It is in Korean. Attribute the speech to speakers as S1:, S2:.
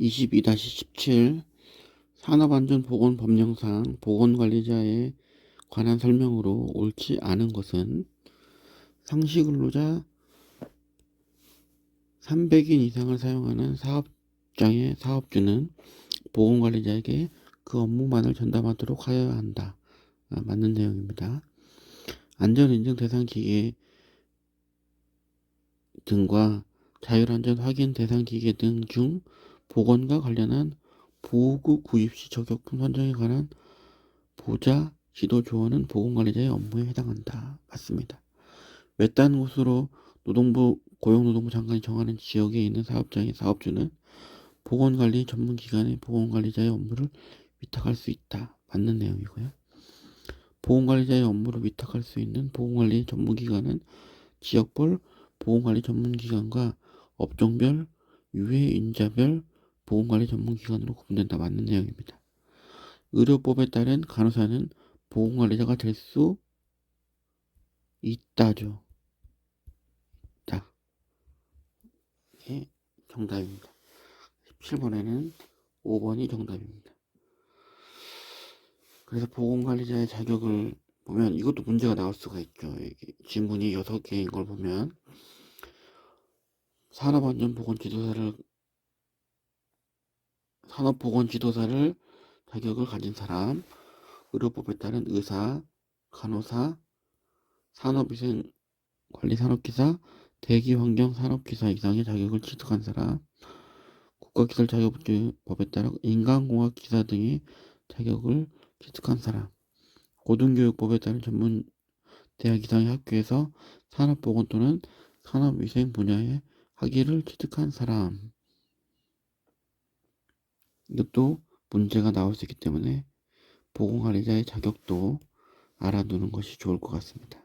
S1: 22-17 산업안전보건법령상 보건관리자에 관한 설명으로 옳지 않은 것은 상시 근로자 300인 이상을 사용하는 사업장의 사업주는 보건관리자에게 그 업무만을 전담하도록 하여야 한다. 아, 맞는 내용입니다. 안전인증 대상 기계 등과 자율안전 확인 대상 기계 등 중 보건과 관련한 보호구 구입 시 적용품 선정에 관한 보자 지도 조언은 보건관리자의 업무에 해당한다. 맞습니다. 외딴 곳으로 노동부 고용노동부 장관이 정하는 지역에 있는 사업장의 사업주는 보건관리 전문기관의 보건관리자의 업무를 위탁할 수 있다. 맞는 내용이고요. 보건관리자의 업무를 위탁할 수 있는 보건관리 전문기관은 지역별 보건관리 전문기관과 업종별, 유해 인자별 보건관리 전문기관으로 구분된다. 맞는 내용입니다. 의료법에 따른 간호사는 보건관리자가 될 수 있다죠. 있다. 이게 정답입니다. 17번에는 5번이 정답입니다. 그래서 보건관리자의 자격을 보면 이것도 문제가 나올 수가 있죠. 지문이 6개인 걸 보면 산업안전보건지도사를 산업보건지도사를 자격을 가진 사람, 의료법에 따른 의사, 간호사, 산업위생 관리 산업기사, 대기환경 산업기사 이상의 자격을 취득한 사람, 국가기술 자격법에 따라 인간공학 기사 등의 자격을 취득한 사람, 고등교육법에 따른 전문 대학 이상의 학교에서 산업보건 또는 산업위생 분야의 학위를 취득한 사람. 이것도 문제가 나올 수 있기 때문에 보건관리자의 자격도 알아두는 것이 좋을 것 같습니다.